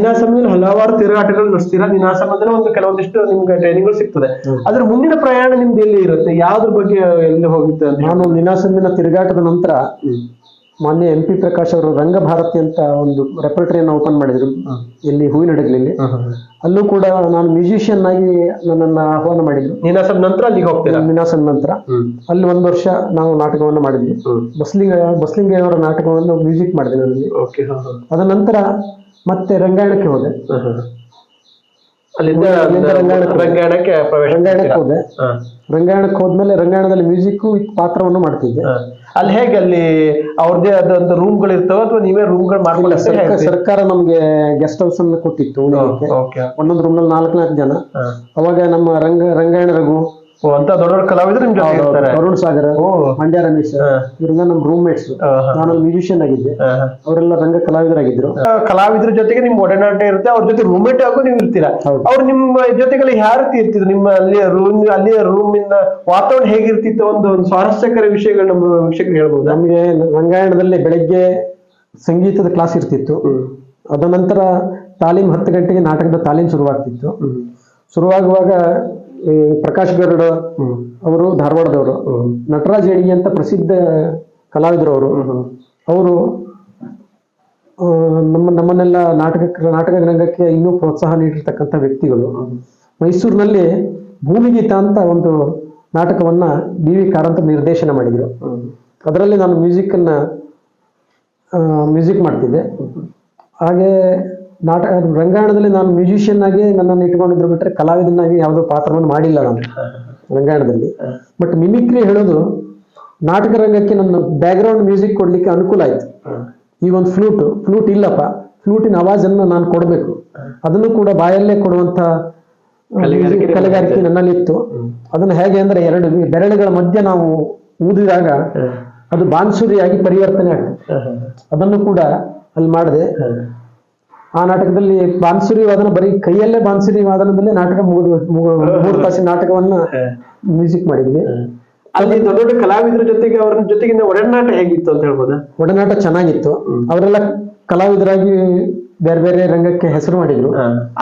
ನೀನಾಸಮದಲ್ಲಿ ಹಲವಾರು ತಿರುಗಾಟಗಳು ನಡೆಸ್ತೀರಾ? ನೀನಾಸಮದಲ್ಲಿ ಒಂದು ಕೆಲವೊಂದಿಷ್ಟು ನಿಮ್ಗೆ ಟ್ರೈನಿಂಗ್ ಸಿಗ್ತದೆ. ಅದ್ರ ಮುಂದಿನ ಪ್ರಯಾಣ ನಿಮ್ದು ಎಲ್ಲಿ ಇರುತ್ತೆ? ಯಾವ್ದ್ರ ಬಗ್ಗೆ ಎಲ್ಲಿ ಹೋಗುತ್ತೆ ನಾನು ನಿನಾಸಂದಿನ ತಿರುಗಾಟದ ನಂತರ ಮಾನ್ಯ ಎಂ ಪಿ ಪ್ರಕಾಶ್ ಅವರು ರಂಗಭಾರತಿ ಅಂತ ಒಂದು ರೆಪರ್ಟರಿಯನ್ನು ಓಪನ್ ಮಾಡಿದ್ರು. ಇಲ್ಲಿ ಹೂವಿನಡಗಲಿಯಲ್ಲಿ ಅಲ್ಲೂ ಕೂಡ ನಾನು ಮ್ಯೂಸಿಷಿಯನ್ ಆಗಿ ನನ್ನನ್ನ ಆಹ್ವಾನ ಮಾಡಿದ್ರು ನಿನಾಸನ್ ನಂತರ ಅಲ್ಲಿಗೆ ಹೋಗ್ತೀರಾ? ನಿನಾಸನ್ ನಂತರ. ಅಲ್ಲಿ ಒಂದು ವರ್ಷ ನಾವು ನಾಟಕವನ್ನು ಮಾಡಿದ್ವಿ. ಬಸ್ಲಿಂಗ ಬಸ್ಲಿಂಗಯ್ಯವರ ನಾಟಕವನ್ನು ಮ್ಯೂಸಿಕ್ ಮಾಡಿದೆ ಅಲ್ಲಿ ಓಕೆ ಅದ ನಂತರ ಮತ್ತೆ ರಂಗಾಯಣಕ್ಕೆ ಹೋದೆ. ಅಲ್ಲಿಂದ ರಂಗಾಯಣಕ್ಕೆ ಹೋದೆ. ರಂಗಾಯಣಕ್ಕೆ ಹೋದೆ. ರಂಗಾಯಣಕ್ಕೆ ಹೋದ್ಮೇಲೆ ರಂಗಾಯಣದಲ್ಲಿ ಮ್ಯೂಸಿಕ್ ಪಾತ್ರವನ್ನು ಮಾಡ್ತಿದ್ದೆ. ಅಲ್ಲಿ ಹೇಗೆ ಅಲ್ಲಿ ಅವ್ರದ್ದೇ ಆದಂತ ರೂಮ್ಗಳು ಇರ್ತಾವ ಅಥವಾ ನೀವೇ ರೂಮ್ಗಳು ಸರ್ಕಾರ ಸರ್ಕಾರ ನಮ್ಗೆ ಗೆಸ್ಟ್ ಹೌಸ್ ಅನ್ನು ಕೊಟ್ಟಿತ್ತು ಒಂದೊಂದು ರೂಮ್ನಲ್ಲಿ ನಾಲ್ಕು ನಾಲ್ಕು ಜನ. ಅವಾಗ ನಮ್ಮ ರಂಗ ರಂಗಾಯಣ ರಘು ಓ ಅಂತ ದೊಡ್ಡ ದೊಡ್ಡ ಕಲಾವಿದರು ನಿಮ್ ಜೊತೆ ಇರ್ತಾರೆ. ಅರುಣ್ ಸಾಗರ ಮಂಡ್ಯ ರಮೇಶ್ ಇವರೆಲ್ಲ ನಮ್ ರೂಮ್ ಮೇಟ್ಸ್ ಹಾ. ಮ್ಯೂಸಿಷಿಯನ್ ಆಗಿದ್ದೆ. ಅವರೆಲ್ಲ ರಂಗ ಕಲಾವಿದರಾಗಿದ್ರು. ಕಲಾವಿದ್ರ ಜೊತೆಗೆ ನಿಮ್ ಒಡನಾಟ ಇರುತ್ತೆ ಅವ್ರ ಜೊತೆ ರೂಮ್ಮೇಟ್ ಆಗೋ ನೀವು ಇರ್ತೀರಾ. ಅವ್ರು ನಿಮ್ಮ ಜೊತೆಗೆಲ್ಲ ಯಾವ ರೀತಿ ಇರ್ತಿದ್ರು? ನಿಮ್ಮ ಅಲ್ಲಿ ರೂಮ್ ಅಲ್ಲಿ ರೂಮ್ ಇಂದ ವಾತಾವರಣ ಹೇಗಿರ್ತಿತ್ತು? ಒಂದು ಒಂದು ಸ್ವಾರಸ್ಯಕರ ವಿಷಯಗಳು ನಮ್ಮ ವಿಷಯಕ್ಕೆ ಹೇಳ್ಬೋದು? ನಮಗೆ ರಂಗಾಯಣದಲ್ಲಿ ಬೆಳಗ್ಗೆ ಸಂಗೀತದ ಕ್ಲಾಸ್ ಇರ್ತಿತ್ತು. ಅದ ನಂತರ ತಾಲೀಮ್ ಹತ್ತು ಗಂಟೆಗೆ ನಾಟಕದ ತಾಲೀಮ್ ಶುರುವಾಗ್ತಿತ್ತು. ಶುರುವಾಗುವಾಗ ಈ ಪ್ರಕಾಶ್ ಗರುಡ ಅವರು ಧಾರವಾಡದವರು ನಟರಾಜ್ ಹೇಳಿ ಅಂತ ಪ್ರಸಿದ್ಧ ಕಲಾವಿದರು ಅವರು ಅವರು ನಮ್ಮ ನಮ್ಮನ್ನೆಲ್ಲ ನಾಟಕ ನಾಟಕ ರಂಗಕ್ಕೆ ಇನ್ನೂ ಪ್ರೋತ್ಸಾಹ ನೀಡಿರ್ತಕ್ಕಂಥ ವ್ಯಕ್ತಿಗಳು. ಮೈಸೂರಿನಲ್ಲಿ ಭೂಮಿಗೀತ ಅಂತ ಒಂದು ನಾಟಕವನ್ನ ಬಿ ವಿ ಕಾರಂತ ನಿರ್ದೇಶನ ಮಾಡಿದರು. ಅದರಲ್ಲಿ ನಾನು ಮ್ಯೂಸಿಕ್ ಅನ್ನ ಮ್ಯೂಸಿಕ್ ಮಾಡ್ತಿದ್ದೆ. ಹಾಗೆ ನಾಟಕ ರಂಗಾಯಣದಲ್ಲಿ ನಾನು ಮ್ಯೂಸಿಷಿಯನ್ ಆಗಿ ನನ್ನನ್ನು ಇಟ್ಕೊಂಡಿದ್ರು ಬಿಟ್ರೆ ಕಲಾವಿದನಾಗಿ ಯಾವುದೋ ಪಾತ್ರವನ್ನು ಮಾಡಿಲ್ಲ ನಾನು. ರಂಗಾಯಣದಲ್ಲಿ. ಬಟ್ ಮಿಮಿಕ್ರಿ ಹೇಳೋದು ನಾಟಕ ರಂಗಕ್ಕೆ ನನ್ನ ಬ್ಯಾಕ್ಗ್ರೌಂಡ್ ಮ್ಯೂಸಿಕ್ ಕೊಡ್ಲಿಕ್ಕೆ ಅನುಕೂಲ ಆಯ್ತು. ಈ ಒಂದು ಫ್ಲೂಟ್ ಫ್ಲೂಟ್ ಇಲ್ಲಪ್ಪ. ಫ್ಲೂಟಿನ ಆವಾಜನ್ನು ನಾನು ಕೊಡಬೇಕು. ಅದನ್ನು ಕೂಡ ಬಾಯಲ್ಲೇ ಕೊಡುವಂತ ಕಲೆಗಾರಿಕೆ ನನ್ನಲ್ಲಿ ಇತ್ತು. ಅದನ್ನು ಹೇಗೆ ಅಂದ್ರೆ ಎರಡು ಬೆರಳುಗಳ ಮಧ್ಯೆ ನಾವು ಊದಿದಾಗ ಅದು ಬಾನ್ಸುರಿಯಾಗಿ ಪರಿವರ್ತನೆ ಆಗ್ತದೆ. ಅದನ್ನು ಕೂಡ ಅಲ್ಲಿ ಮಾಡಿದೆ. ಆ ನಾಟಕದಲ್ಲಿ ಬಾನ್ಸುರಿ ವಾದನ ಬರೀ ಕೈಯಲ್ಲೇ ಬಾನ್ಸುರಿ ವಾದನದಲ್ಲೇ ನಾಟಕ ಮುಗಿದು ಮೂರು ತಾಸಿನ ನಾಟಕವನ್ನ ಮ್ಯೂಸಿಕ್ ಮಾಡಿದ್ವಿ. ಅಲ್ಲಿ ದೊಡ್ಡ ದೊಡ್ಡ ಕಲಾವಿದರ ಜೊತೆಗೆ ಅವ್ರ ಜೊತೆಗಿನ ಒಡನಾಟ ಹೇಗಿತ್ತು ಅಂತ ಹೇಳ್ಬೋದಾ? ಒಡನಾಟ ಚೆನ್ನಾಗಿತ್ತು. ಅವರೆಲ್ಲ ಕಲಾವಿದರಾಗಿ ಬೇರೆ ಬೇರೆ ರಂಗಕ್ಕೆ ಹೆಸರು ಮಾಡಿದ್ರು.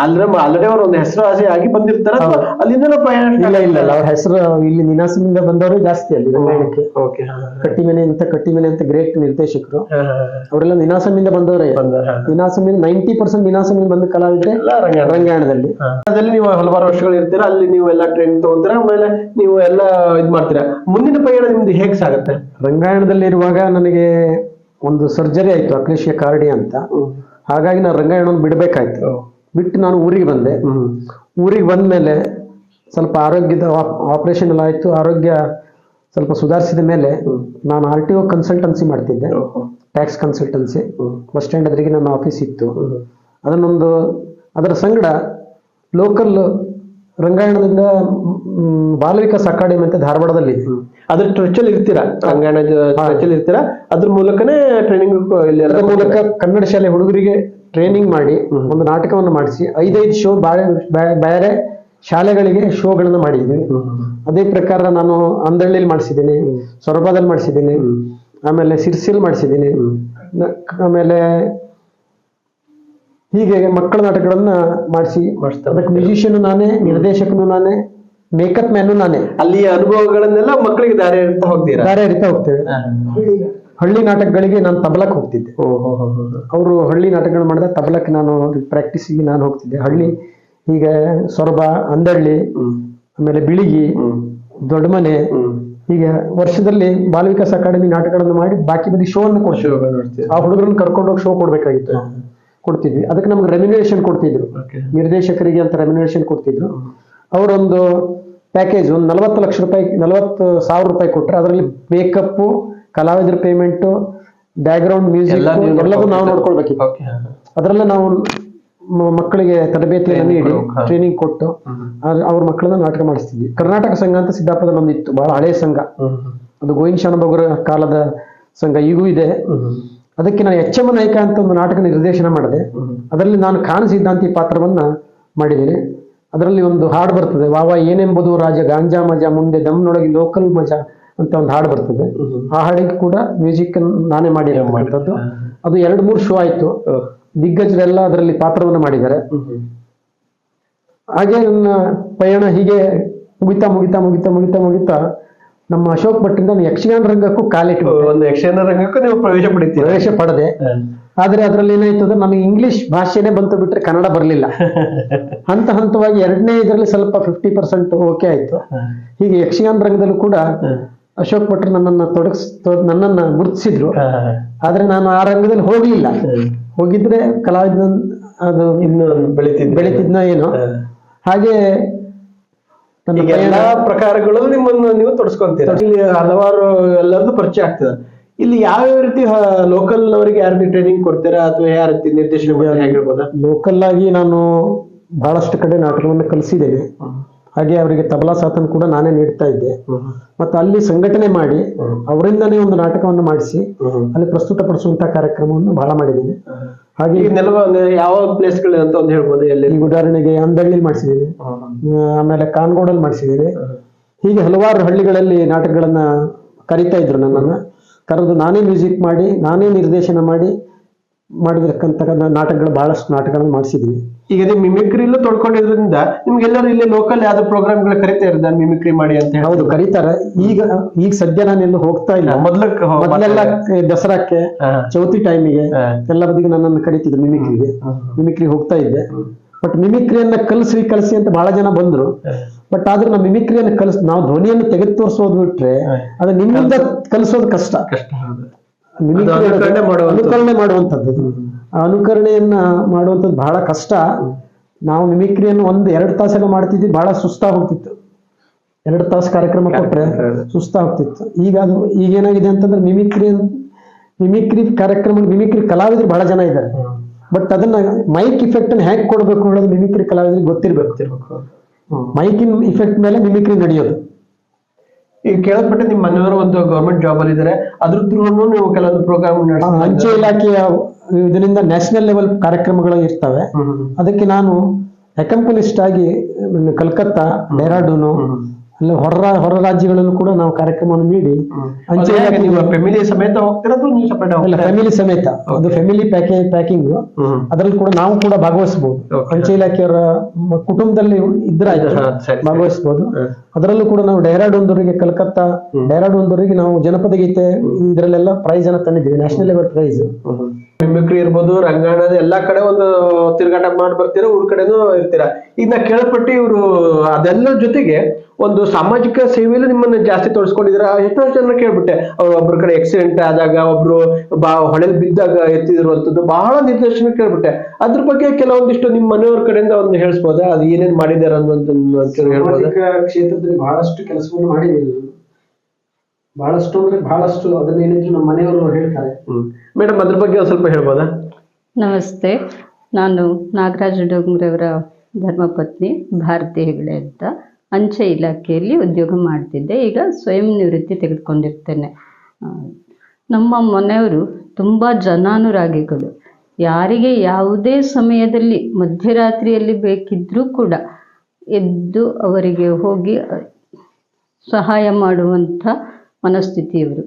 ಅಂದ್ರೆ ಆಲ್ರೆಡಿ ಅವ್ರ ಒಂದು ಹೆಸರು ಆಸೆ ಆಗಿ ಬಂದಿರ್ತಾರ ಅಲ್ಲಿಂದ ಪ್ರಯಾಣ ಇಲ್ಲ ಇಲ್ಲ ಅವ್ರ ಹೆಸರು ಇಲ್ಲಿ ನಿನಾಸಿನಿಂದ ಬಂದವರು ಜಾಸ್ತಿ ಅಲ್ಲಿ ರಂಗಾಯಣಕ್ಕೆ. ಕಟ್ಟಿಮನೆ ಅಂತ ಕಟ್ಟಿಮನೆ ಅಂತ ಗ್ರೇಟ್ ನಿರ್ದೇಶಕರು. ಅವರೆಲ್ಲ ನಿನಾಸಮಿಂದ ಬಂದವರೇ. ನಿನಾಸಮಿಂದ ನೈಂಟಿ ಪರ್ಸೆಂಟ್ ನಿನಾಸಮಿಂದ ಬಂದ ಕಲಾವಿದ್ರೆ ರಂಗಾಯಣದಲ್ಲಿ. ಅದ್ರಲ್ಲಿ ನೀವು ಹಲವಾರು ವರ್ಷಗಳು ಇರ್ತೀರಾ ಅಲ್ಲಿ ನೀವು ಎಲ್ಲ ಟ್ರೈನಿಂಗ್ ತಗೊಂತೀರಾ ಆಮೇಲೆ ನೀವು ಎಲ್ಲ ಇದ್ ಮಾಡ್ತೀರಾ. ಮುಂದಿನ ಪಯಣ ನಿಮ್ದು ಹೇಗ್ ಸಾಗುತ್ತೆ? ರಂಗಾಯಣದಲ್ಲಿ ಇರುವಾಗ ನನಗೆ ಒಂದು ಸರ್ಜರಿ ಆಯ್ತು ಅಕ್ಲೇಶಿಯ ಕಾರ್ಡಿ ಅಂತ. ಹಾಗಾಗಿ ನಾನು ರಂಗಾಯಣವನ್ನು ಬಿಡಬೇಕಾಯ್ತು. ಬಿಟ್ಟು ನಾನು ಊರಿಗೆ ಬಂದೆ. ಊರಿಗೆ ಬಂದ ಮೇಲೆ ಸ್ವಲ್ಪ ಆರೋಗ್ಯದ ಆಪರೇಷನ್ ಎಲ್ಲ ಆಯಿತು. ಆರೋಗ್ಯ ಸ್ವಲ್ಪ ಸುಧಾರಿಸಿದ ಮೇಲೆ ನಾನು ಆರ್ ಟಿ ಒ ಕನ್ಸಲ್ಟೆನ್ಸಿ ಮಾಡ್ತಿದ್ದೆ. ಟ್ಯಾಕ್ಸ್ ಕನ್ಸಲ್ಟೆನ್ಸಿ ಬಸ್ ಸ್ಟ್ಯಾಂಡ್ ಎದುರಿಗೆ ನನ್ನ ಆಫೀಸ್ ಇತ್ತು. ಅದನ್ನೊಂದು ಅದರ ಸಂಗಡ ಲೋಕಲ್ ರಂಗಾಯಣದಿಂದ ಬಾಲವಿಕಾಸ್ ಬಾಲ ವಿಕಾಸ್ ಅಕಾಡೆಮಿ ಅಂತ ಧಾರವಾಡದಲ್ಲಿ. ಅದ್ರ ಟ್ರಚಲ್ ಅಲ್ಲಿ ಇರ್ತೀರಾ? ರಂಗಾಯಣ ಟ್ರಚಲ್ ಅಲ್ಲಿ ಇರ್ತೀರಾ? ಅದ್ರ ಮೂಲಕನೇ ಟ್ರೈನಿಂಗ್ ಇಲ್ಲಿ ಅದರ ಮೂಲಕ ಕನ್ನಡ ಶಾಲೆ ಹುಡುಗರಿಗೆ ಟ್ರೈನಿಂಗ್ ಮಾಡಿ ಒಂದು ನಾಟಕವನ್ನು ಮಾಡಿಸಿ ಐದೈದು ಶೋ ಬೇರೆ ಬೇರೆ ಶಾಲೆಗಳಿಗೆ ಶೋಗಳನ್ನು ಮಾಡಿದ್ವಿ. ಅದೇ ಪ್ರಕಾರ ನಾನು ಅಂದಳ್ಳಿಲಿ ಮಾಡಿಸಿದ್ದೀನಿ ಸೊರಬದಲ್ಲಿ ಮಾಡಿಸಿದ್ದೀನಿ ಆಮೇಲೆ ಸಿರ್ಸಿಲ್ ಮಾಡಿಸಿದ್ದೀನಿ ಆಮೇಲೆ ಹೀಗೆ ಮಕ್ಕಳ ನಾಟಕಗಳನ್ನ ಮಾಡಿಸಿ. ಮಾಡಿಸ್ತಾ ಅದಕ್ಕೆ ಮ್ಯೂಸಿಷಿಯನ್ ನಾನೇ ನಿರ್ದೇಶಕನು ನಾನೇ ಮೇಕಪ್ ಮ್ಯಾನು ನಾನೇ. ಅಲ್ಲಿಯ ಅನುಭವಗಳನ್ನೆಲ್ಲ ಮಕ್ಕಳಿಗೆ ದಾರಿ ಹರಿತಾ ಹೋಗ್ತೀರಾ? ದಾರಿ ಹರಿತಾ ಹೋಗ್ತೇವೆ. ಹಳ್ಳಿ ನಾಟಕಗಳಿಗೆ ನಾನು ತಬಲಕ್ ಹೋಗ್ತಿದ್ದೆ. ಅವರು ಹಳ್ಳಿ ನಾಟಕಗಳು ಮಾಡಿದ ತಬಲಕ್ ನಾನು ಪ್ರಾಕ್ಟೀಸಿಗೆ ನಾನು ಹೋಗ್ತಿದ್ದೆ. ಹಳ್ಳಿ ಈಗ ಸೊರಬ ಅಂದಳ್ಳಿ ಆಮೇಲೆ ಬಿಳಿಗಿ ದೊಡ್ಡಮನೆ ಹೀಗೆ ವರ್ಷದಲ್ಲಿ ಬಾಲ ವಿಕಾಸ್ ಅಕಾಡೆಮಿ ನಾಟಕಗಳನ್ನು ಮಾಡಿ ಬಾಕಿ ಬದಿ ಶೋ ಅನ್ನು ಕೊಡ್ತೀವಿ ಆ ಹುಡುಗರನ್ನ ಕರ್ಕೊಂಡು ಹೋಗಿ ಶೋ ಕೊಡ್ಬೇಕಾಗಿತ್ತು. ಕೊಡ್ತಿದ್ವಿ. ಅದಕ್ಕೆ ನಮ್ಗೆ ರೆಮ್ಯುನೇಷನ್ ಕೊಡ್ತಿದ್ರು. ನಿರ್ದೇಶಕರಿಗೆ ಅಂತ ರೆಮ್ಯುನೇಷನ್ ಕೊಡ್ತಿದ್ರು. ಅವರೊಂದು ಪ್ಯಾಕೇಜ್ ಒಂದು ನಲವತ್ತು ಲಕ್ಷ ರೂಪಾಯಿ ನಲವತ್ತು ಸಾವಿರ ರೂಪಾಯಿ ಕೊಟ್ಟರೆ ಅದರಲ್ಲಿ ಮೇಕಪ್ಪು ಕಲಾವಿದರ ಪೇಮೆಂಟು ಬ್ಯಾಕ್ಗ್ರೌಂಡ್ ಮ್ಯೂಸಿಕ್ ಎಲ್ಲ ಎಲ್ಲವೂ ನಾವು ನೋಡ್ಕೊಳ್ಬೇಕಿತ್ತು. ಅದರಲ್ಲೇ ನಾವು ಮಕ್ಕಳಿಗೆ ತರಬೇತಿಯನ್ನು ನೀಡಿ ಟ್ರೈನಿಂಗ್ ಕೊಟ್ಟು ಅವ್ರ ಮಕ್ಕಳನ್ನ ನಾಟಕ ಮಾಡಿಸ್ತಿದ್ವಿ. ಕರ್ನಾಟಕ ಸಂಘ ಅಂತ ಸಿದ್ದಾಪುರದ ನಮ್ದು ಇತ್ತು ಬಹಳ ಹಳೆಯ ಸಂಘ. ಅದು ಗೋವಿಂದ ಶಾನಭೋಗರ ಕಾಲದ ಸಂಘ. ಈಗೂ ಇದೆ. ಅದಕ್ಕೆ ನಾನು ಎಚ್ ಎಂ ನಾಯಕ ಅಂತ ಒಂದು ನಾಟಕ ನಿರ್ದೇಶನ ಮಾಡಿದೆ. ಅದರಲ್ಲಿ ನಾನು ಖಾನ್ ಸಿದ್ಧಾಂತಿ ಪಾತ್ರವನ್ನ ಮಾಡಿದ್ದೀನಿ. ಅದರಲ್ಲಿ ಒಂದು ಹಾಡು ಬರ್ತದೆ ವಾವ ಏನೆಂಬುದು ರಾಜ ಗಾಂಜಾ ಮಜಾ ಮುಂದೆ ದಮ್ನೊಳಗೆ ಲೋಕಲ್ ಮಜಾ ಅಂತ ಒಂದು ಹಾಡು ಬರ್ತದೆ. ಆ ಹಾಡಿಗೆ ಕೂಡ ಮ್ಯೂಸಿಕ್ ನಾನೇ ಮಾಡಿರೋದು ಅದು ಎರಡು ಮೂರು ಶೋ ಆಯ್ತು. ದಿಗ್ಗಜರೆಲ್ಲ ಅದರಲ್ಲಿ ಪಾತ್ರವನ್ನು ಮಾಡಿದ್ದಾರೆ. ಹಾಗೆ ನನ್ನ ಪಯಣ ಹೀಗೆ ಮುಗಿತಾ ಮುಗಿತಾ ಮುಗಿತಾ ಮುಗಿತಾ ಮುಗಿತಾ ನಮ್ಮ ಅಶೋಕ್ ಭಟ್ ನಾನು ಯಕ್ಷಗಾನ ರಂಗಕ್ಕೂ ಕಾಲಿಟ್ಟು ಒಂದು ಯಕ್ಷಗಾನ ರಂಗಕ್ಕೂ ನೀವು ಪ್ರವೇಶ ಪಡಿತೀವಿ ಪ್ರವೇಶ ಪಡೆದೆ. ಆದ್ರೆ ಅದ್ರಲ್ಲಿ ಏನಾಯ್ತು ಅಂದ್ರೆ ನನಗೆ ಇಂಗ್ಲಿಷ್ ಭಾಷೆನೇ ಬಂತು ಬಿಟ್ರೆ ಕನ್ನಡ ಬರಲಿಲ್ಲ. ಹಂತ ಹಂತವಾಗಿ ಎರಡನೇ ಇದರಲ್ಲಿ ಸ್ವಲ್ಪ ಫಿಫ್ಟಿ ಪರ್ಸೆಂಟ್ ಓಕೆ ಆಯ್ತು. ಹೀಗೆ ಯಕ್ಷಗಾನ ರಂಗದಲ್ಲೂ ಕೂಡ ಅಶೋಕ್ ಭಟ್ರು ನನ್ನನ್ನ ತೊಡಗಿಸ್ ನನ್ನನ್ನು ಗುರುತಿಸಿದ್ರು ಆದ್ರೆ ನಾನು ಆ ರಂಗದಲ್ಲಿ ಹೋಗ್ಲಿಲ್ಲ. ಹೋಗಿದ್ರೆ ಕಲಾವಿದ ಅದು ಇನ್ನು ಬೆಳಿತಿದ್ದೆ ಬೆಳಿತಿದ್ನ ಏನು. ಹಾಗೆ ಈಗ ಎಲ್ಲಾ ಪ್ರಕಾರಗಳು ನಿಮ್ಮನ್ನು ನೀವು ತೊಡಸ್ಕೊಂತೀರ. ಇಲ್ಲಿ ಹಲವಾರು ಎಲ್ಲರದ್ದು ಪರಿಚಯ ಆಗ್ತದೆ. ಇಲ್ಲಿ ಯಾವ ರೀತಿ ಲೋಕಲ್ ಅವರಿಗೆ ಯಾರು ಟ್ರೈನಿಂಗ್ ಕೊಡ್ತೀರಾ ಅಥವಾ ಯಾವ ರೀತಿ ನಿರ್ದೇಶನ ಲೋಕಲ್ ಆಗಿ ನಾನು ಬಹಳಷ್ಟು ಕಡೆ ನಾಟಕವನ್ನು ಕಲಿಸಿದ್ದೇನೆ. ಹಾಗೆ ಅವರಿಗೆ ತಬಲಾ ಸಾಥನ್ ಕೂಡ ನಾನೇ ನೀಡ್ತಾ ಇದ್ದೆ. ಮತ್ತೆ ಅಲ್ಲಿ ಸಂಘಟನೆ ಮಾಡಿ ಅವರಿಂದನೇ ಒಂದು ನಾಟಕವನ್ನು ಮಾಡಿಸಿ ಅಲ್ಲಿ ಪ್ರಸ್ತುತಪಡಿಸುವಂತಹ ಕಾರ್ಯಕ್ರಮವನ್ನು ಬಹಳ ಮಾಡಿದ್ದೇನೆ. ಹಾಗೆ ಯಾವ ಪ್ಲೇಸ್ಗಳು ಅಂತ ಒಂದು ಹೇಳ್ಬೋದು ಎಲ್ಲಿ? ಈಗ ಉದಾಹರಣೆಗೆ ಅಂದಳ್ಳಿ ಮಾಡಿಸಿದೀವಿ ಆಮೇಲೆ ಕಾನ್ಗೋಡಲ್ಲಿ ಮಾಡಿಸಿದೀವಿ ಹೀಗೆ ಹಲವಾರು ಹಳ್ಳಿಗಳಲ್ಲಿ ನಾಟಕಗಳನ್ನ ಕರಿತಾ ಇದ್ರು ನನ್ನನ್ನ. ಕರೆದು ನಾನೇ ಮ್ಯೂಸಿಕ್ ಮಾಡಿ ನಾನೇ ನಿರ್ದೇಶನ ಮಾಡಿ ಮಾಡಿರ್ತಕ್ಕಂಥ ನಾಟಕಗಳು ಬಹಳಷ್ಟು ನಾಟಕಗಳನ್ನು ಮಾಡಿಸಿದ್ವಿ. ಈಗ ನೀವು ಮಿಮಿಕ್ರಿಲೂ ತೊಡ್ಕೊಂಡಿರೋದ್ರಿಂದ ನಿಮ್ಗೆಲ್ಲರೂ ಇಲ್ಲಿ ಲೋಕಲ್ ಯಾವ್ದು ಪ್ರೋಗ್ರಾಮ್ಗಳು ಕರಿತಾ ಇರೋದ ಮಿಮಿಕ್ರಿ ಮಾಡಿ ಅಂತ ಹೇಳಿ ಹೌದು ಕರೀತಾರೆ. ಈಗ ಈಗ ಸದ್ಯ ನಾನು ಎಲ್ಲೂ ಹೋಗ್ತಾ ಇಲ್ಲ. ಮೊದ್ಲ ಮೊದಲೆಲ್ಲ ದಸರಾಕ್ಕೆ ಚೌತಿ ಟೈಮಿಗೆ. ಎಲ್ಲ ಬದಿಗೆ ನನ್ನನ್ನು ಕರೀತಿದ್ರು ಮಿಮಿಕ್ರಿಗೆ ಮಿಮಿಕ್ರಿ ಹೋಗ್ತಾ ಇದ್ದೆ. ಬಟ್ ಮಿಮಿಕ್ರಿಯನ್ನ ಕಲಸಿ ಕಲಸಿ ಅಂತ ಬಹಳ ಜನ ಬಂದ್ರು. ಬಟ್ ಆದ್ರೂ ನಾವು ಮಿಮಿಕ್ರಿಯನ್ನು ಕಲಿಸ್ ನಾವು ಧ್ವನಿಯನ್ನು ತೆಗೆದು ತೋರಿಸೋದು ಬಿಟ್ರೆ ಅದು ನಿಮ್ಮಿಂದ ಕಲಿಸೋದು ಕಷ್ಟ ಕಷ್ಟ ಹೌದು. ಮಿಮಿಕ್ರಿ ಅದು ಅನುಕರಣೆ ಮಾಡುವಂಥದ್ದು. ಅನುಕರಣೆಯನ್ನ ಮಾಡುವಂಥದ್ದು ಬಹಳ ಕಷ್ಟ. ನಾವು ಮಿಮಿಕ್ರಿಯನ್ನು ಒಂದು ಎರಡು ತಾಸೆಲ್ಲ ಮಾಡ್ತಿದ್ವಿ ಬಹಳ ಸುಸ್ತಾ ಹೋಗ್ತಿತ್ತು. ಎರಡು ತಾಸು ಕಾರ್ಯಕ್ರಮ ಕೊಟ್ರೆ ಸುಸ್ತಾ ಹೋಗ್ತಿತ್ತು. ಈಗ ಅದು ಈಗ ಏನಾಗಿದೆ ಅಂತಂದ್ರೆ ಮಿಮಿಕ್ರಿ ಮಿಮಿಕ್ರಿ ಕಾರ್ಯಕ್ರಮ ಮಿಮಿಕ್ರಿ ಕಲಾವಿದರು ಬಹಳ ಜನ ಇದ್ದಾರೆ. ಬಟ್ ಅದನ್ನ ಮೈಕ್ ಇಫೆಕ್ಟ್ ಅನ್ನು ಹ್ಯಾಕ್ ಕೊಡಬೇಕು ಅನ್ನೋದು ಮಿಮಿಕ್ರಿ ಕಲಾವಿದರಿಗೆ ಗೊತ್ತಿರ್ಬೇಕು. ಮೈಕಿನ ಇಫೆಕ್ಟ್ ಮೇಲೆ ಮಿಮಿಕ್ರಿ ನಡೆಯೋದು. ಈಗ ಕೇಳಲ್ಪಟ್ಟೆ ನಿಮ್ಮ ಮನೆಯವರು ಒಂದು ಗೌರ್ಮೆಂಟ್ ಜಾಬ್ ಅಲ್ಲಿ ಇದ್ದಾರೆ ಅದ್ರ ತ್ರೂ ನೀವು ಕೆಲವೊಂದು ಪ್ರೋಗ್ರಾಮ್ ಅಂಚೆ ಇಲಾಖೆಯ ಇದರಿಂದ ನ್ಯಾಷನಲ್ ಲೆವೆಲ್ ಕಾರ್ಯಕ್ರಮಗಳು ಇರ್ತವೆ. ಅದಕ್ಕೆ ನಾನು ಅಕಂಪನಿಸ್ಟ್ ಆಗಿ ಕಲ್ಕತ್ತಾ ಡೆಹ್ರಾಡೂನು ಅಲ್ಲಿ ಹೊರ ಹೊರ ರಾಜ್ಯಗಳಲ್ಲೂ ಕೂಡ ನಾವು ಕಾರ್ಯಕ್ರಮವನ್ನು ನೀಡಿ ಫ್ಯಾಮಿಲಿ ಸಮೇತ ಫ್ಯಾಮಿಲಿ ಸಮೇತ. ಒಂದು ಫ್ಯಾಮಿಲಿ ಪ್ಯಾಕೇಜ್ ಪ್ಯಾಕಿಂಗ್ ಅದರಲ್ಲಿ ಕೂಡ ನಾವು ಕೂಡ ಭಾಗವಹಿಸಬಹುದು. ಅಂಚೆ ಇಲಾಖೆಯವರ ಕುಟುಂಬದಲ್ಲಿ ಇದ್ರ. ಭಾಗವಹಿಸಬಹುದು ಅದರಲ್ಲೂ ಕೂಡ ನಾವು ಡೆಹ್ರಾಡೂನ್ದವರಿಗೆ ಕಲ್ಕತ್ತಾ ಡೆಹ್ರಾಡೂನ್ದವರಿಗೆ ನಾವು ಜನಪದ ಗೀತೆ ಇದರಲ್ಲೆಲ್ಲ ಪ್ರೈಸ್ ಅನ್ನ ತಂದಿದ್ದೀವಿ. ನ್ಯಾಷನಲ್ ಲೆವೆಲ್ ಪ್ರೈಸ್ ಮಿಮಿಕ್ರಿ ಇರ್ಬೋದು, ರಂಗಾಯಣ ಎಲ್ಲಾ ಕಡೆ ಒಂದು ತಿರುಗಾಟ ಮಾಡಿ ಬರ್ತೀರ, ಊರ್ ಕಡೆನೂ ಇರ್ತೀರಾ? ಈಗ ನಾ ಇವ್ರು ಇವರು ಅದೆಲ್ಲ ಜೊತೆಗೆ ಒಂದು ಸಾಮಾಜಿಕ ಸೇವೆಯಲ್ಲಿ ನಿಮ್ಮನ್ನ ಜಾಸ್ತಿ ತೋರಿಸ್ಕೊಂಡಿದ್ರ ಎಷ್ಟೋ ಜನ ಕೇಳ್ಬಿಟ್ಟೆ, ಅವ್ರು ಒಬ್ರ ಕಡೆ ಆಕ್ಸಿಡೆಂಟ್ ಆದಾಗ ಒಬ್ರು ಬಾ, ಹೊಳೆಲ್ ಬಿದ್ದಾಗ ಎತ್ತಿದಿರುವಂತದ್ದು ಬಹಳ ನಿರ್ದೇಶನ ಕೇಳ್ಬಿಟ್ಟೆ. ಅದ್ರ ಬಗ್ಗೆ ಕೆಲವೊಂದಿಷ್ಟು ನಿಮ್ಮ ಮನೆಯವ್ರ ಕಡೆಯಿಂದ ಒಂದು ಹೇಳಿಸ್ಬೋದಾ? ಅದು ಏನೇನ್ ಮಾಡಿದಾರ ಅನ್ನೋದನ್ನ ಹೇಳ್ಬೋದು? ಕ್ಷೇತ್ರದಲ್ಲಿ ಬಹಳಷ್ಟು ಕೆಲಸವನ್ನು ನಾನು. ಬಹಳಷ್ಟು ಅಂದ್ರೆ ಬಹಳಷ್ಟು ಅದನ್ನ ಏನಿದ್ರು ನಮ್ಮ ಮನೆಯವರು ಹೇಳ್ತಾರೆ. ಮೇಡಮ್ ಅದ್ರ ಬಗ್ಗೆ ಒಂದ್ ಸ್ವಲ್ಪ ಹೇಳ್ಬೋದಾ? ನಮಸ್ತೆ. ನಾನು ನಾಗರಾಜ ಡೊಂಗ್ರೆಯವರ ಧರ್ಮಪತ್ನಿ ಭಾರತಿ ಹೆಗಡೆ ಅಂತ ಅಂಚೆ ಇಲಾಖೆಯಲ್ಲಿ ಉದ್ಯೋಗ ಮಾಡ್ತಿದ್ದೆ. ಈಗ ಸ್ವಯಂ ನಿವೃತ್ತಿ ತೆಗೆದುಕೊಂಡಿರ್ತೇನೆ. ನಮ್ಮ ಮನೆಯವರು ತುಂಬ ಜನಾನುರಾಗಿಗಳು. ಯಾರಿಗೆ ಯಾವುದೇ ಸಮಯದಲ್ಲಿ ಮಧ್ಯರಾತ್ರಿಯಲ್ಲಿ ಬೇಕಿದ್ರೂ ಕೂಡ ಎದ್ದು ಅವರಿಗೆ ಹೋಗಿ ಸಹಾಯ ಮಾಡುವಂಥ ಮನಸ್ಥಿತಿಯವರು.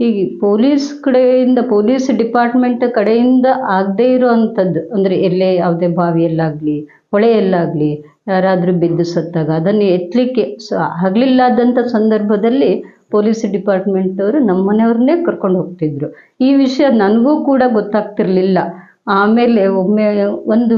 ಹೀಗೆ ಪೊಲೀಸ್ ಕಡೆಯಿಂದ, ಪೊಲೀಸ್ ಡಿಪಾರ್ಟ್ಮೆಂಟ್ ಕಡೆಯಿಂದ ಆಗದೇ ಇರುವಂಥದ್ದು, ಅಂದರೆ ಎಲ್ಲೇ ಯಾವುದೇ ಬಾವಿಯಲ್ಲಾಗಲಿ, ಹೊಳೆಯಲ್ಲಾಗಲಿ, ಯಾರಾದರೂ ಬಿದ್ದು ಸತ್ತಾಗ ಅದನ್ನು ಎತ್ತಲಿಕ್ಕೆ ಸ ಆಗಲಿಲ್ಲದಂಥ ಸಂದರ್ಭದಲ್ಲಿ ಪೊಲೀಸ್ ಡಿಪಾರ್ಟ್ಮೆಂಟವರು ನಮ್ಮ ಮನೆಯವ್ರನ್ನೇ ಕರ್ಕೊಂಡು ಹೋಗ್ತಿದ್ರು. ಈ ವಿಷಯ ನನಗೂ ಕೂಡ ಗೊತ್ತಾಗ್ತಿರ್ಲಿಲ್ಲ. ಆಮೇಲೆ ಒಮ್ಮೆ ಒಂದು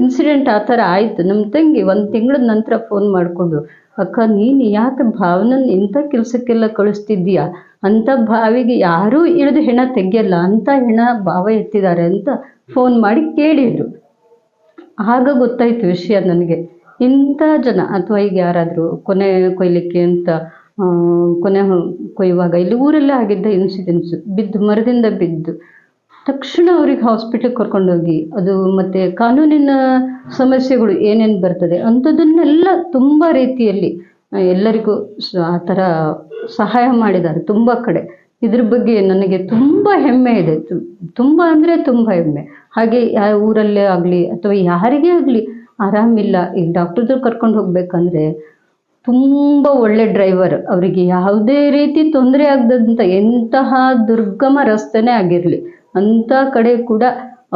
ಇನ್ಸಿಡೆಂಟ್ ಆ ಥರ ಆಯಿತು. ನಮ್ಮ ತಂಗಿ ಒಂದು ತಿಂಗಳ ನಂತರ ಫೋನ್ ಮಾಡಿಕೊಂಡು ಅಕ್ಕ, ನೀನು ಯಾಕೆ ಭಾವನನ್ನ ಇಂಥ ಕೆಲಸಕ್ಕೆಲ್ಲ ಕಳಿಸ್ತಿದ್ದೀಯ? ಅಂಥ ಭಾವಿಗೆ ಯಾರೂ ಇಳಿದು ಹೆಣ ತೆಗಿಯಲ್ಲ, ಅಂಥ ಹೆಣ ಭಾವ ಎತ್ತಿದ್ದಾರೆ ಅಂತ ಫೋನ್ ಮಾಡಿ ಕೇಳಿದ್ರು. ಆಗ ಗೊತ್ತಾಯ್ತು ವಿಷಯ ನನಗೆ. ಇಂಥ ಜನ, ಅಥವಾ ಈಗ ಯಾರಾದರೂ ಕೊನೆ ಕೊಯ್ಲಿಕ್ಕೆ ಅಂತ ಕೊನೆ ಕೊಯ್ಯುವಾಗ, ಇಲ್ಲಿ ಊರಲ್ಲೇ ಆಗಿದ್ದ ಇನ್ಸಿಡೆನ್ಸು ಬಿದ್ದು ಮರದಿಂದ ಬಿದ್ದು ತಕ್ಷಣ ಅವ್ರಿಗೆ ಹಾಸ್ಪಿಟ್ಲಿಗೆ ಕರ್ಕೊಂಡೋಗಿ ಅದು ಮತ್ತೆ ಕಾನೂನಿನ ಸಮಸ್ಯೆಗಳು ಏನೇನು ಬರ್ತದೆ ಅಂಥದ್ದನ್ನೆಲ್ಲ ತುಂಬ ರೀತಿಯಲ್ಲಿ ಎಲ್ಲರಿಗೂ ಆ ಥರ ಸಹಾಯ ಮಾಡಿದ್ದಾರೆ ತುಂಬ ಕಡೆ. ಇದ್ರ ಬಗ್ಗೆ ನನಗೆ ತುಂಬ ಹೆಮ್ಮೆ ಇದೆ. ತುಂಬ ಅಂದರೆ ತುಂಬ ಹೆಮ್ಮೆ. ಹಾಗೆ ಯಾವ ಊರಲ್ಲೇ ಆಗಲಿ ಅಥವಾ ಯಾರಿಗೇ ಆಗಲಿ ಆರಾಮಿಲ್ಲ, ಈಗ ಡಾಕ್ಟರ್ದು ಕರ್ಕೊಂಡು ಹೋಗ್ಬೇಕಂದ್ರೆ ತುಂಬ ಒಳ್ಳೆ ಡ್ರೈವರ್ ಅವರಿಗೆ ಯಾವುದೇ ರೀತಿ ತೊಂದರೆ ಆಗದಂಥ ಎಂತಹ ದುರ್ಗಮ ರಸ್ತೆನೇ ಆಗಿರಲಿ. ಅಂಥ ಕಡೆ ಕೂಡ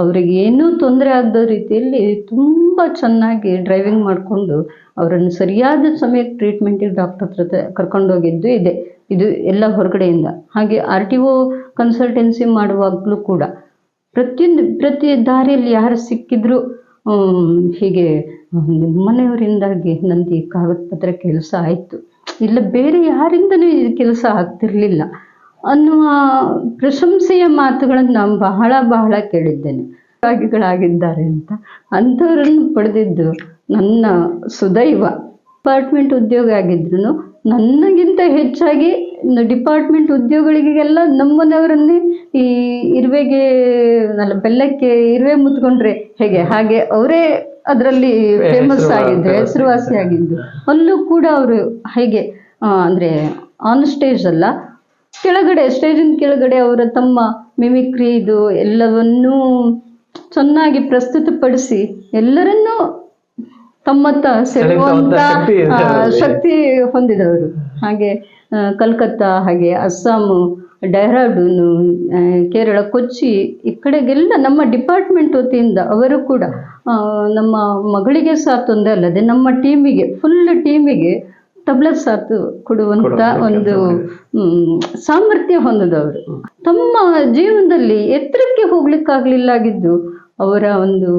ಅವರಿಗೇನೂ ತೊಂದರೆ ಆಗದ ರೀತಿಯಲ್ಲಿ ತುಂಬ ಚೆನ್ನಾಗಿ ಡ್ರೈವಿಂಗ್ ಮಾಡಿಕೊಂಡು ಅವರನ್ನು ಸರಿಯಾದ ಸಮಯಕ್ಕೆ ಟ್ರೀಟ್ಮೆಂಟಿಗೆ ಡಾಕ್ಟರ್ ಹತ್ರ ಕರ್ಕೊಂಡೋಗಿದ್ದು ಇದೆ. ಇದು ಎಲ್ಲ ಹೊರಗಡೆಯಿಂದ. ಹಾಗೆ ಆರ್ ಟಿ ಒ ಕನ್ಸಲ್ಟೆನ್ಸಿ ಮಾಡುವಾಗಲೂ ಕೂಡ ಪ್ರತಿಯೊಂದು, ಪ್ರತಿ ದಾರಿಯಲ್ಲಿ ಯಾರು ಸಿಕ್ಕಿದ್ರು ಹೀಗೆ ಮನೆಯವರಿಂದಾಗಿ ನಂದು ಈ ಕಾಗದ ಪತ್ರ ಕೆಲಸ ಆಯಿತು. ಇಲ್ಲ, ಬೇರೆ ಯಾರಿಂದನೂ ಇದು ಕೆಲಸ ಆಗ್ತಿರ್ಲಿಲ್ಲ. ಅನ್ನುವ ಪ್ರಶಂಸೆಯ ಮಾತುಗಳನ್ನು ನಾನು ಬಹಳ ಬಹಳ ಕೇಳಿದ್ದೇನೆ. ರೋಗಿಗಳಾಗಿದ್ದಾರೆ ಅಂತ. ಅಂಥವರನ್ನು ಪಡೆದಿದ್ದು ನನ್ನ ಸುದೈವ. ಡಿಪಾರ್ಟ್ಮೆಂಟ್ ಉದ್ಯೋಗ ಆಗಿದ್ರು ನನಗಿಂತ ಹೆಚ್ಚಾಗಿ ಡಿಪಾರ್ಟ್ಮೆಂಟ್ ಉದ್ಯೋಗಗಳಿಗೆಲ್ಲ ನಮ್ಮನೆಯವರನ್ನೇ ಈ ಇರುವೆಗೆ ಅಲ್ಲ ಬೆಲ್ಲಕ್ಕೆ ಇರುವೆ ಮುತ್ಕೊಂಡ್ರೆ ಹೇಗೆ? ಹಾಗೆ ಅವರೇ ಅದರಲ್ಲಿ ಫೇಮಸ್ ಆಗಿದ್ದು ಹೆಸರುವಾಸಿ ಆಗಿದ್ದು. ಅಲ್ಲೂ ಕೂಡ ಅವರು ಹೇಗೆ ಅಂದ್ರೆ ಆನ್ ಸ್ಟೇಜ್ ಅಲ್ಲ ಕೆಳಗಡೆ ಸ್ಟೇಜಿನ ಕೆಳಗಡೆ ಅವರ ತಮ್ಮ ಮಿಮಿಕ್ರಿ ಇದು ಎಲ್ಲವನ್ನೂ ಚೆನ್ನಾಗಿ ಪ್ರಸ್ತುತಪಡಿಸಿ ಎಲ್ಲರನ್ನೂ ತಮ್ಮತ್ತ ಸೆಳೆಯುವಂತ ಶಕ್ತಿ ಹೊಂದಿದವರು. ಹಾಗೆ ಕಲ್ಕತ್ತಾ ಹಾಗೆ ಅಸ್ಸಾಮು ಡೆಹ್ರಾಡೂನು ಕೇರಳ ಕೊಚ್ಚಿ ಈ ಕಡೆಗೆಲ್ಲ ನಮ್ಮ ಡಿಪಾರ್ಟ್ಮೆಂಟ್ ವತಿಯಿಂದ ಅವರು ಕೂಡ ನಮ್ಮ ಮಗಳಿಗೆ ಸಹ ತೊಂದರೆ ಅಲ್ಲದೆ ನಮ್ಮ ಟೀಮಿಗೆ ಫುಲ್ ಟೀಮಿಗೆ ತಬಲ ಸಾತು ಕೊಡುವಂತ ಒಂದು ಹ್ಮ್, ಸಾಮರ್ಥ್ಯ ಹೊಂದದವರು. ತಮ್ಮ ಜೀವನದಲ್ಲಿ ಎತ್ತರಕ್ಕೆ ಹೋಗ್ಲಿಕ್ಕಾಗ್ಲಿಲ್ಲ ಆಗಿದ್ದು ಅವರ ಒಂದು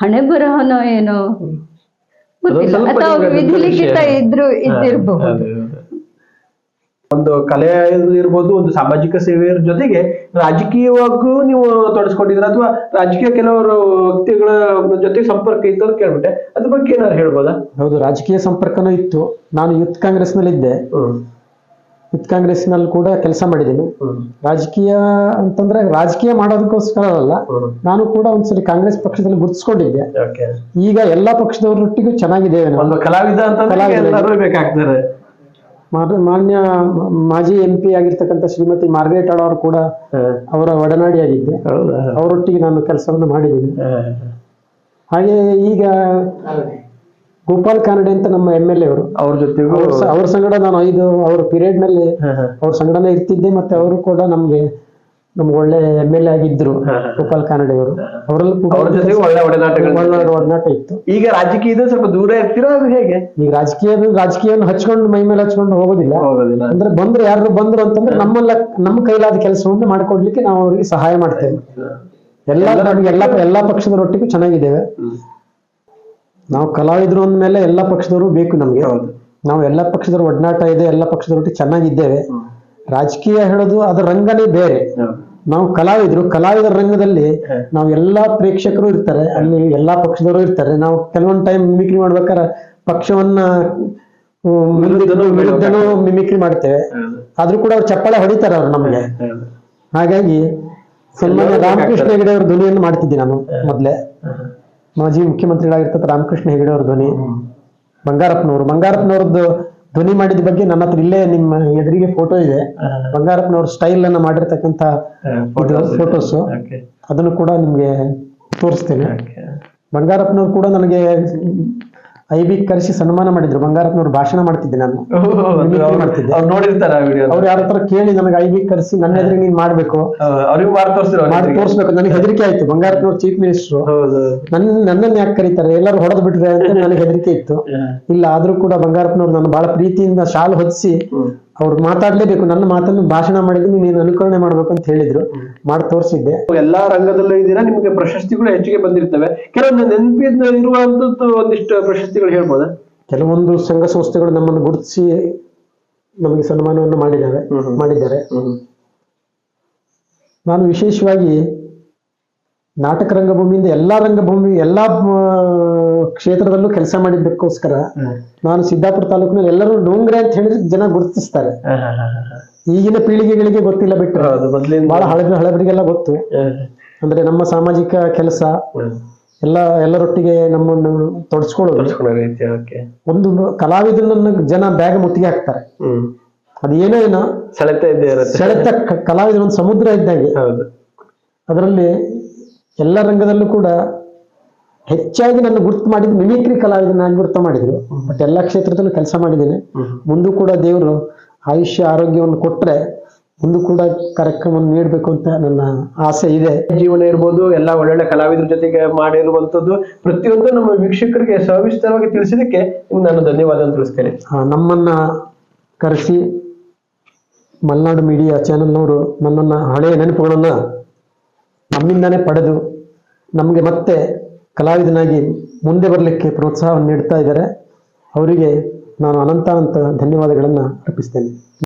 ಹಣೆ ಬರಹನೋ ಏನೋ ಗೊತ್ತಿಲ್ಲ. ಅಥವಾ ನಿಮ್ಗೆ ವಿಧಿ ಲಿಖಿತ ವಿಷಯ. ಇದ್ರು ಇದ್ದಿರಬಹುದು. ಒಂದು ಕಲೆ ಇರ್ಬೋದು ಒಂದು ಸಾಮಾಜಿಕ ಸೇವೆಯ ಜೊತೆಗೆ ರಾಜಕೀಯವಾಗೂ ನೀವು ತೊಡಸ್ಕೊಂಡಿದ್ರ ಅಥವಾ ರಾಜಕೀಯ ಕೆಲವರು ವ್ಯಕ್ತಿಗಳ ಜೊತೆ ಸಂಪರ್ಕ ಇತ್ತು ಅಂತ ಕೇಳ್ಬಿಟ್ಟೆ. ಅದ್ರ ಬಗ್ಗೆ ಏನಾದ್ರು ಹೇಳ್ಬೋದಾ? ಹೌದು ರಾಜಕೀಯ ಸಂಪರ್ಕನೂ ಇತ್ತು. ನಾನು ಯೂತ್ ಇದ್ದೆ ಯುದ್ಧ ಯೂತ್ ಕಾಂಗ್ರೆಸ್ನಲ್ಲಿ ಕೂಡ ಕೆಲಸ ಮಾಡಿದ್ದೀನಿ. ರಾಜಕೀಯ ಅಂತಂದ್ರೆ ರಾಜಕೀಯ ಮಾಡೋದಕ್ಕೋಸ್ಕರ ಅಲ್ಲ ನಾನು ಕೂಡ ಒಂದ್ಸರಿ ಕಾಂಗ್ರೆಸ್ ಪಕ್ಷದಲ್ಲಿ ಗುರುತಿಸ್ಕೊಂಡಿದ್ದೆ. ಈಗ ಎಲ್ಲಾ ಪಕ್ಷದವರೊಟ್ಟಿಗೂ ಚೆನ್ನಾಗಿದ್ದೇವೆ ಕಲಾವಿದ ಅಂತ ಮಾನ್ಯ- ಮಾನ್ಯ ಮಾಜಿ ಎಂ ಪಿ ಆಗಿರ್ತಕ್ಕಂಥ ಶ್ರೀಮತಿ ಮಾರ್ಗ್ರೇಟ್ ಅವರು ಕೂಡ ಅವರ ಒಡನಾಡಿಯಾಗಿದ್ದೆ. ಆಗಿದ್ದೆ ಅವರೊಟ್ಟಿಗೆ ನಾನು ಕೆಲಸವನ್ನು ಮಾಡಿದ್ದೀನಿ. ಹಾಗೆ ಈಗ ಗೋಪಾಲ್ ಕಾನಡೆ ಅಂತ ನಮ್ಮ ಎಂ ಎಲ್ ಎ ಅವರು. ಅವ್ರ ಜೊತೆ ಅವ್ರ ಸಂಗಡ ನಾನು ಐದು ಅವ್ರ ಪೀರಿಯಡ್ನಲ್ಲಿ. ಅವ್ರ ಸಂಗಡನೇ ಇರ್ತಿದ್ದೆ ಮತ್ತೆ ಅವರು ಕೂಡ ನಮ್ಗೆ ನಮ್ಗೆ ಒಳ್ಳೆ ಎಂ ಎಲ್ ಎ ಆಗಿದ್ರು. ಗೋಪಾಲ್ ಕಾನಡೆ ಅವರು ಅವರಲ್ಲೂ ಕೂಡ ಅವ್ರ ಜೊತೆಗೂ ಒಳ್ಳೆ ಒಡನಾಟಗಳು ಒಳ್ಳೆ ಒಡನಾಟ ಇತ್ತು. ಈಗ ರಾಜಕೀಯದ ಸ್ವಲ್ಪ ದೂರ ಇರ್ತೀರಾ ಅದು ಹೇಗೆ? ಈಗ ರಾಜಕೀಯ ರಾಜಕೀಯ ಹಚ್ಕೊಂಡು ಮೈ ಮೇಲೆ ಹಚ್ಕೊಂಡು ಹೋಗೋದಿಲ್ಲ. ಅಂದ್ರೆ ಬಂದ್ರೆ ಯಾರು ಬಂದ್ರು ಅಂತಂದ್ರೆ ನಮ್ಮಲ್ಲ ನಮ್ಮ ಕೈಲಾದ ಕೆಲಸವನ್ನು ಮಾಡ್ಕೊಡ್ಲಿಕ್ಕೆ ನಾವು ಅವರಿಗೆ ಸಹಾಯ ಮಾಡ್ತೇವೆ. ಎಲ್ಲ ನಮ್ಗೆ ಎಲ್ಲ ಎಲ್ಲಾ ಪಕ್ಷದವರೊಟ್ಟಿಗೂ ಚೆನ್ನಾಗಿದ್ದೇವೆ. ನಾವು ಕಲಾವಿದ್ರು ಅಂದ್ಮೇಲೆ ಎಲ್ಲ ಪಕ್ಷದವರು ಬೇಕು ನಮ್ಗೆ. ನಾವು ಎಲ್ಲ ಪಕ್ಷದವ್ರ ಒಡನಾಟ ಇದೆ ಎಲ್ಲ ರೊಟ್ಟಿ ಚೆನ್ನಾಗಿದ್ದೇವೆ. ರಾಜಕೀಯ ಹೇಳೋದು ಅದರ ರಂಗನೇ ಬೇರೆ. ನಾವು ಕಲಾವಿದರು ಕಲಾವಿದರ ರಂಗದಲ್ಲಿ. ನಾವು ಎಲ್ಲಾ ಪ್ರೇಕ್ಷಕರು ಇರ್ತಾರೆ. ಅಲ್ಲಿ ಎಲ್ಲಾ ಪಕ್ಷದವರು ಇರ್ತಾರೆ. ನಾವು ಕೆಲವೊಂದು ಟೈಮ್ ಮಿಮಿಕ್ರಿ ಮಾಡ್ಬೇಕಾದ್ರೆ ಪಕ್ಷವನ್ನ ವಿರುದ್ಧನೂ ಮಿಮಿಕ್ರಿ ಮಾಡ್ತೇವೆ. ಆದ್ರೂ ಕೂಡ ಅವ್ರು ಚಪ್ಪಾಳೆ ಹೊಡಿತಾರೆ ಅವ್ರು ನಮ್ಗೆ. ಹಾಗಾಗಿ ಸನ್ಮಾನ್ಯ ರಾಮಕೃಷ್ಣ. ಹೆಗಡೆ ಅವ್ರ ಧ್ವನಿಯನ್ನು ಮಾಡ್ತಿದ್ದೆ ನಾನು ಮೊದ್ಲೇ. ಮಾಜಿ ಮುಖ್ಯಮಂತ್ರಿಗಳಾಗಿರ್ತಕ್ಕ ರಾಮಕೃಷ್ಣ ಹೆಗಡೆ ಅವ್ರ ಧ್ವನಿ ಬಂಗಾರಪ್ಪನವರು. ಬಂಗಾರಪ್ಪನವ್ರದ್ದು ಧ್ವನಿ ಮಾಡಿದ ಬಗ್ಗೆ ನನ್ನ ಹತ್ರ ಇಲ್ಲೇ ನಿಮ್ಮ ಎದುರಿಗೆ ಫೋಟೋ ಇದೆ. ಬಂಗಾರಪ್ಪನವ್ರ ಸ್ಟೈಲ್ ಅನ್ನ ಮಾಡಿರ್ತಕ್ಕಂತ ಫೋಟೋಸ್. ಅದನ್ನು ಕೂಡ ನಿಮ್ಗೆ ತೋರಿಸ್ತೇನೆ. ಬಂಗಾರಪ್ಪನವ್ರು ಕೂಡ ನನಗೆ ಐ ಬಿ ಕರೆಸಿ ಸನ್ಮಾನ ಮಾಡಿದ್ರು. ಬಂಗಾರಪ್ಪನವ್ರು ಭಾಷಣ ಮಾಡ್ತಿದ್ದೆ ನಾನು. ಮಾಡ್ತಿದ್ದೆ. ಅವ್ರು ನೋಡಿರ್ತಾರ ಯಾರ ಹತ್ರ ಕೇಳಿ ನನಗೆ ಐ ಬಿ ಕರೆಸಿ ನನ್ನ ಎದುರು ನೀನ್ ಮಾಡ್ಬೇಕು. ಅವ್ರಿಗೆ ಮಾಡಿ ತೋರಿಸ್ಬೇಕು. ನನಗೆ ಹೆದರಿಕೆ ಆಯ್ತು. ಬಂಗಾರಪ್ಪನವ್ರು ಚೀಫ್ ಮಿನಿಸ್ಟರ್ ನನ್ನ ನನ್ನನ್ನು ಯಾಕೆ ಕರೀತಾರೆ? ಎಲ್ಲರೂ ಹೊಡೆದು ಬಿಟ್ರೆ ಅಂತ ನನಗೆ ಹೆದರಿಕೆ ಇತ್ತು. ಇಲ್ಲ ಆದ್ರೂ ಕೂಡ ಬಂಗಾರಪ್ಪನವ್ರು ನಾನು ಬಹಳ ಪ್ರೀತಿಯಿಂದ ಶಾಲು ಹೊದಿಸಿ ಅವ್ರು ಮಾತಾಡ್ಲೇಬೇಕು. ನನ್ನ ಮಾತನ್ನು ಭಾಷಣ ಮಾಡಿದ್ರೆ ನೀನು ಅನುಕರಣೆ ಮಾಡ್ಬೇಕು ಅಂತ ಹೇಳಿದ್ರು ಮಾಡಿ ತೋರಿಸಿದ್ದೆ. ಎಲ್ಲಾ ರಂಗದಲ್ಲೂ ಇದ್ದೀರಾ? ನಿಮಗೆ ಪ್ರಶಸ್ತಿಗಳು ಹೆಚ್ಚಿಗೆ ಬಂದಿರ್ತವೆ. ಕೆಲವೊಂದು ನೆನಪಿನ ಇರುವಂತದ್ದು ಒಂದಿಷ್ಟು ಪ್ರಶಸ್ತಿಗಳು ಹೇಳ್ಬೋದಾ? ಕೆಲವೊಂದು ಸಂಘ ಸಂಸ್ಥೆಗಳು ನಮ್ಮನ್ನು ಗುರುತಿಸಿ ನಮಗೆ ಸನ್ಮಾನವನ್ನು ಮಾಡಿದ್ದಾರೆ. ಮಾಡಿದ್ದಾರೆ ನಾನು ವಿಶೇಷವಾಗಿ ನಾಟಕ ರಂಗಭೂಮಿಯಿಂದ ಎಲ್ಲಾ ರಂಗಭೂಮಿ ಎಲ್ಲಾ ಕ್ಷೇತ್ರದಲ್ಲೂ ಕೆಲಸ ಮಾಡಿದ್ದಕ್ಕೋಸ್ಕರ ನಾನು ಸಿದ್ದಾಪುರ ತಾಲೂಕಿನಲ್ಲಿ ಎಲ್ಲರೂ ಡೋಂಗ್ರೆ ಅಂತ ಹೇಳಿದ್ರೆ ಜನ ಗುರುತಿಸ್ತಾರೆ. ಈಗಿನ ಪೀಳಿಗೆಗಳಿಗೆ ಗೊತ್ತಿಲ್ಲ ಬಿಟ್ಟರೆ ಬಹಳ ಹಳೆ ಹಳಬರಿಗೆಲ್ಲ ಗೊತ್ತು. ಅಂದ್ರೆ ನಮ್ಮ ಸಾಮಾಜಿಕ ಕೆಲಸ ಎಲ್ಲ ಎಲ್ಲರೊಟ್ಟಿಗೆ ನಮ್ಮನ್ನು ತೊಡಸ್ಕೊಳ್ಳೋದು. ಒಂದು ಕಲಾವಿದನನ್ನು ಜನ ಬ್ಯಾಗ್ ಮುತ್ತಿಗೆ ಹಾಕ್ತಾರೆ. ಅದೇನೋ ಅದು ಏನೋ ಸೆಳೆತ ಸೆಳೆತ ಕ- ಒಂದು ಸಮುದ್ರ ಇದ್ದಂಗೆ. ಹೌದು. ಅದರಲ್ಲಿ ಎಲ್ಲ ರಂಗದಲ್ಲೂ ಕೂಡ ಹೆಚ್ಚಾಗಿ ನನ್ನ ಗುರ್ತು ಮಾಡಿದ್ದು ಮಿಮಿಕ್ರಿ ಕಲಾವಿದನಾಗಿ ಗುರ್ತು ಮಾಡಿದ್ರು. ಬಟ್ ಎಲ್ಲ ಕ್ಷೇತ್ರದಲ್ಲೂ ಕೆಲಸ ಮಾಡಿದ್ದೇನೆ. ಮುಂದೂ ಕೂಡ ದೇವರು ಆಯುಷ್ಯ ಆರೋಗ್ಯವನ್ನು ಕೊಟ್ಟರೆ ಮುಂದೂ ಕೂಡ ಕಾರ್ಯಕ್ರಮವನ್ನು ನೀಡಬೇಕು ಅಂತ ನನ್ನ ಆಸೆ ಇದೆ. ಜೀವನ ಇರ್ಬೋದು ಎಲ್ಲ ಒಳ್ಳೊಳ್ಳೆ ಕಲಾವಿದರ ಜೊತೆಗೆ ಮಾಡಿರುವಂಥದ್ದು ಪ್ರತಿಯೊಂದು ನಮ್ಮ ವೀಕ್ಷಕರಿಗೆ ಸವಿಸ್ತರವಾಗಿ ತಿಳಿಸಿದಕ್ಕೆ ನಾನು ಧನ್ಯವಾದ ತಿಳಿಸ್ತೇನೆ. ನಮ್ಮನ್ನ ಕರೆಸಿ ಮಲೆನಾಡು ಮೀಡಿಯಾ ಚಾನೆಲ್ನವರು ನನ್ನನ್ನು ಹಳೆಯ ನೆನಪುಗಳನ್ನು ನಮ್ಮಿಂದಾನೇ ಪಡೆದು ನಮಗೆ ಮತ್ತೆ ಕಲಾವಿದನಾಗಿ ಮುಂದೆ ಬರಲಿಕ್ಕೆ ಪ್ರೋತ್ಸಾಹವನ್ನು ನೀಡ್ತಾ ಇದ್ದಾರೆ. ಅವರಿಗೆ ನಾನು ಅನಂತಾನಂತ ಧನ್ಯವಾದಗಳನ್ನು ಅರ್ಪಿಸ್ತೇನೆ.